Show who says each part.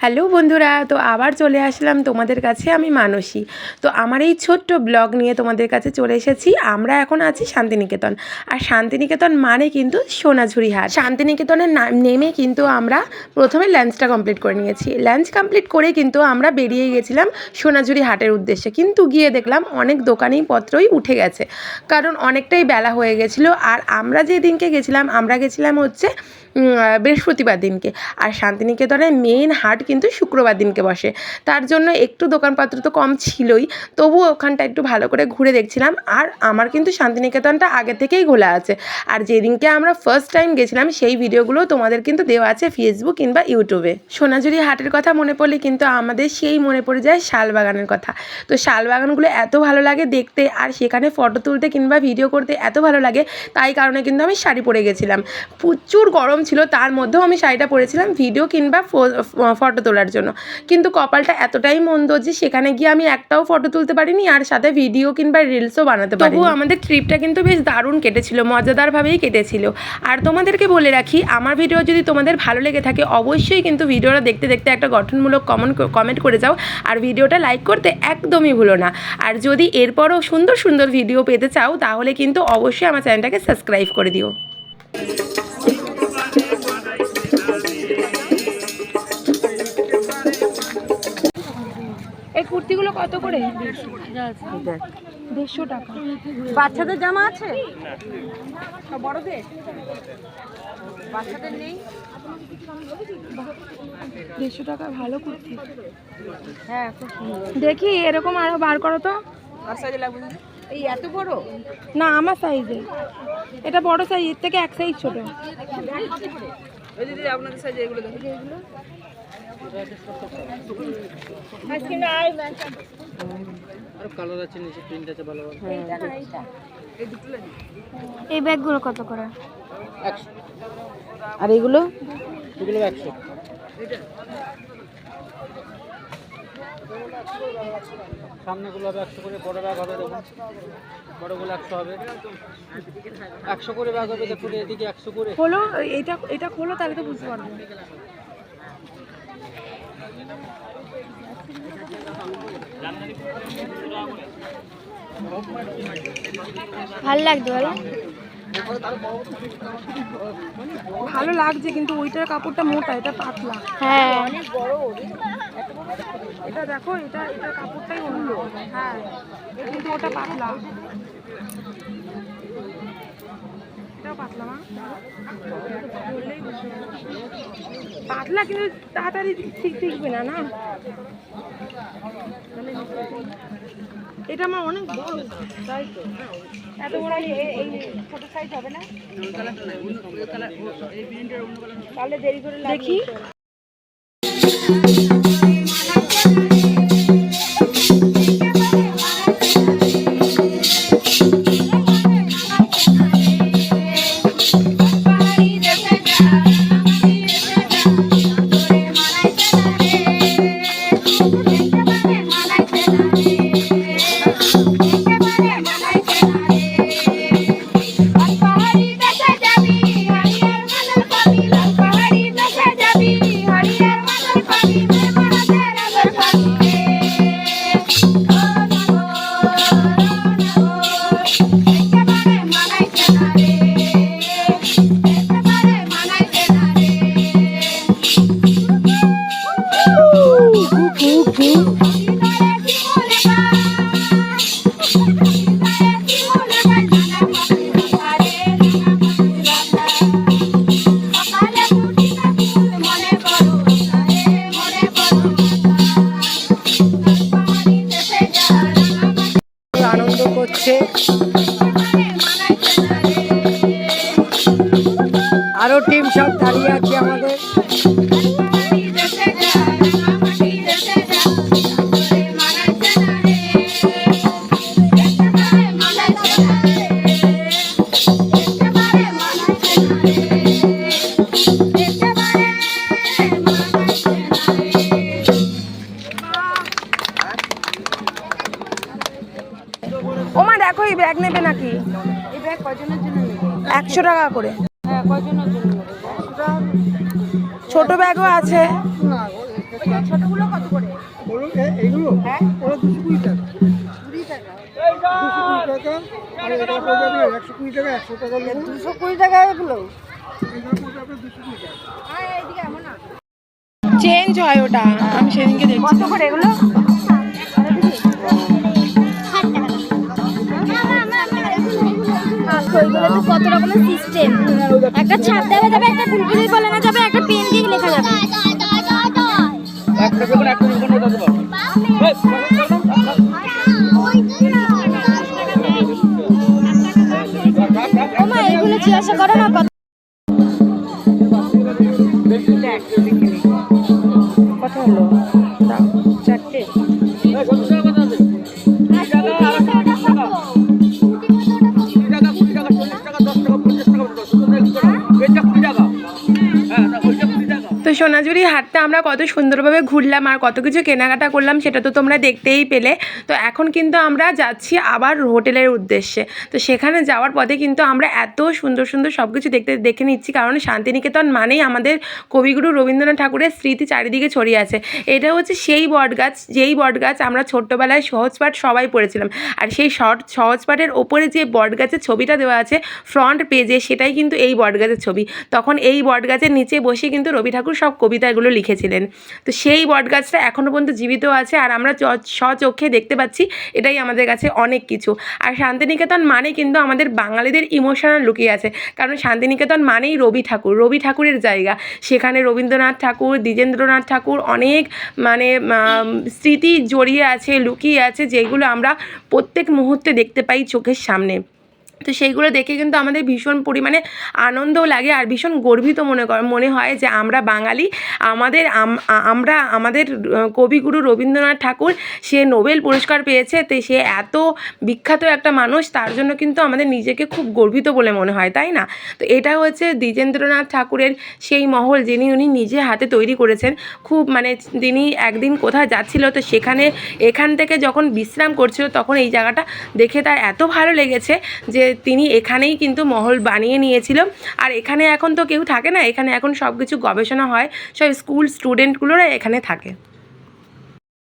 Speaker 1: Hello বন্ধুরা, তো আবার চলে আসলাম তোমাদের কাছে আমি মানসী। তো আমার এই ছোট্ট ব্লগ নিয়ে তোমাদের কাছে চলে এসেছি। আমরা এখন আছি শান্তিনিকেতন। আর শান্তিনিকেতন মানে কিন্তু সোনাঝুরি হাট শান্তিনিকেতনের না- নেমে কিন্তু আমরা প্রথমে লাঞ্চটা কমপ্লিট করে নিয়েছি। লাঞ্চ কমপ্লিট করে কিন্তু আমরা বেরিয়ে গেছিলাম সোনাঝুরি হাটের উদ্দেশ্যে। কিন্তু গিয়ে দেখলাম অনেক দোকানেই পত্রই উঠে গেছে। কারণ অনেকটাই বেলা হয়ে গেছিল। আর আমরা যেদিনকে গেছিলাম, আমরা গেছিলাম হচ্ছে বৃহস্পতিবার দিনকে। আর শান্তিনিকেতনের মেন হাট কিন্তু শুক্রবার দিনকে বসে। তার জন্য একটু দোকানপত্র তো কম ছিলই, তবুও ওখানটা একটু ভালো করে ঘুরে দেখছিলাম। আর আমার কিন্তু শান্তিনিকেতনটা আগে থেকেই খোলা আছে। আর যেদিনকে আমরা ফার্স্ট টাইম গেছিলাম, সেই ভিডিওগুলো তোমাদের কিন্তু দেওয়া আছে ফেসবুক কিংবা ইউটিউবে সোনাঝুরি হাটের কথা মনে পড়লে কিন্তু আমাদের সেই মনে পড়ে যায় শালবাগানের কথা। তো শালবাগানগুলো এত ভালো লাগে দেখতে, আর সেখানে ফটো তুলতে কিংবা ভিডিও করতে এত ভালো লাগে, তাই কারণে কিন্তু আমি শাড়ি পরে গেছিলাম। প্রচুর গরম ছিল তার মধ্যেও আমি শাড়িটা পরেছিলাম ভিডিও কিংবা ফটো তোলার জন্য। কিন্তু কপালটা এতটাই মন্দ যে সেখানে গিয়ে আমি একটাও ফটো তুলতে পারিনি আর সাথে ভিডিও কিংবা রিলসও বানাতে পারি তবুও আমাদের ট্রিপটা কিন্তু বেশ দারুণ কেটেছিল মজাদারভাবেই কেটেছিল। আর তোমাদেরকে বলে রাখি আমার ভিডিও যদি তোমাদের ভালো লেগে থাকে অবশ্যই কিন্তু ভিডিওটা দেখতে দেখতে একটা গঠনমূলক কমেন্ট কমেন্ট করে যাও। আর ভিডিওটা লাইক করতে একদমই ভুলো না। আর যদি এরপরও সুন্দর সুন্দর ভিডিও পেতে চাও তাহলে কিন্তু অবশ্যই আমার চ্যানেলটাকে সাবস্ক্রাইব করে দিও। কুর্তিগুলো কত করে? দেড়শো টাকা।
Speaker 2: বাচ্চাদের জামা আছে?
Speaker 1: বড়দের?
Speaker 2: বাচ্চাদের নেই?
Speaker 1: দেড়শো টাকা ভালো কুর্তি।
Speaker 2: হ্যাঁ
Speaker 1: দেখি এরকম আরও বার করো তো।
Speaker 2: এই এত বড়?
Speaker 1: না আমার সাইজে এটা বড় সাইজ এর থেকে এক সাইজ ছোট।
Speaker 2: আপনাদের সাইজে এগুলো দেখো। এগুলো
Speaker 3: কালার আছে নিচে প্রিন্ট আছে ভালো ভালো।
Speaker 2: এই দুটো লাগবে
Speaker 1: এই ব্যাগগুলো কত করে?
Speaker 3: একশো।
Speaker 2: আর এগুলো?
Speaker 3: এগুলো একশো। সামনেগুলো হবে একশো করে বড় ব্যাগ হবে দেখুন। বড়গুলো একশো হবে। একশো করে ব্যাগ হবে দেখুন এদিকে একশো করে।
Speaker 1: খোলো এটা এটা খোলো তাহলে তো বুঝতে পারব।
Speaker 4: ভালো লাগছে বলো।
Speaker 1: ভালো লাগছে কিন্তু ওইটার কাপড়টা মোটা এটা পাতলা।
Speaker 4: হ্যাঁ।
Speaker 1: এটা দেখো এটা এটার কাপড়টাই অন্য। হ্যাঁ কিন্তু ওটা পাতলা। পাতলা কিন্তু তাড়াতাড়ি ঠিক শিখবে না না? এটা আমার অনেক বড়। তাই তো এত বড় এই- এই ছোট সাইজ হবে না? তাহলে দেরি করে দেখি। আনন্দ করছে।
Speaker 2: আরও টিম সব দাঁড়িয়ে আছে।
Speaker 1: করে। ছোট ব্যাগও আছে।
Speaker 2: দুশো কুড়ি টাকা।
Speaker 1: চেঞ্জ হয় ওটা আমি সেদিনকে দেখছি।
Speaker 2: কত করে এগুলো?
Speaker 4: ওইগুলো কত রকমের সিস্টেম একটা ছাপ দেওয়া যাবে একটা বুলবুলি বলানো যাবে একটা পেন দিয়ে লেখা যাবে।
Speaker 3: একটা পেপার একটা পেপার ওটা দেবো
Speaker 4: ও মা এগুলো জিজ্ঞাসা করো না কত
Speaker 2: কত হলো?
Speaker 1: সোনাঝুরি হাটটা আমরা কত সুন্দরভাবে ঘুরলাম আর কত কিছু কেনাকাটা করলাম, সেটা তো তোমরা দেখতেই পেলে। তো এখন কিন্তু আমরা যাচ্ছি আবার হোটেলের উদ্দেশ্যে। তো সেখানে যাওয়ার পথে কিন্তু আমরা এত সুন্দর সুন্দর সব কিছু দেখতে, দেখে নিচ্ছি, কারণ শান্তিনিকেতন মানেই আমাদের কবিগুরু রবীন্দ্রনাথ ঠাকুরের স্মৃতি চারিদিকে ছড়িয়ে আছে। এটা হচ্ছে সেই বটগাছ, যেই বটগাছ আমরা ছোট্টবেলায় সহজপাঠ সবাই পড়েছিলাম। আর সেই শর্ট সহজপাঠের ওপরে যে বটগাছের ছবিটা দেওয়া আছে, ফ্রন্ট পেজে সেটাই কিন্তু এই বটগাছের ছবি। তখন এই বটগাছের নিচে বসে কিন্তু রবি ঠাকুর সব কবিতাগুলো লিখেছিলেন। তো সেই বটগাছটা এখনও পর্যন্ত জীবিত আছে আর আমরা স্বচক্ষে দেখতে পাচ্ছি এটাই আমাদের কাছে অনেক কিছু। আর শান্তিনিকেতন মানে কিন্তু আমাদের বাঙালিদের ইমোশনাল লুকিয়ে আছে। কারণ শান্তিনিকেতন মানেই রবি ঠাকুর, রবি ঠাকুরের জায়গা। সেখানে রবীন্দ্রনাথ ঠাকুর, দ্বিজেন্দ্রনাথ ঠাকুর অনেক মানে স্মৃতি জড়িয়ে আছে, লুকিয়ে আছে, যেগুলো আমরা প্রত্যেক মুহূর্তে দেখতে পাই চোখের সামনে। তো সেইগুলো দেখে কিন্তু আমাদের ভীষণ পরিমাণে আনন্দও লাগে আর ভীষণ গর্বিত মনে কর মনে হয় যে আমরা বাঙালি, আমাদের আমরা, আমাদের কবিগুরু রবীন্দ্রনাথ ঠাকুর সে নোবেল পুরস্কার পেয়েছে, তো সে এত বিখ্যাত একটা মানুষ, তার জন্য কিন্তু আমাদের নিজেকে খুব গর্বিত বলে মনে হয়, তাই না? তো এটা হচ্ছে দ্বিজেন্দ্রনাথ ঠাকুরের সেই মহল যিনি উনি নিজে হাতে তৈরি করেছেন। খুব মানে তিনি একদিন কোথাও যাচ্ছিল, তো সেখানে, এখান থেকে যখন বিশ্রাম করছিল, তখন এই জায়গাটা দেখে তার এত ভালো লেগেছে যে তিনি এখানেই কিন্তু মহল বানিয়ে নিয়েছিল। আর এখানে এখন তো কেউ থাকে না, এখানে এখন সব কিছু গবেষণা হয়, সব স্কুল স্টুডেন্টগুলোরা এখানে থাকে।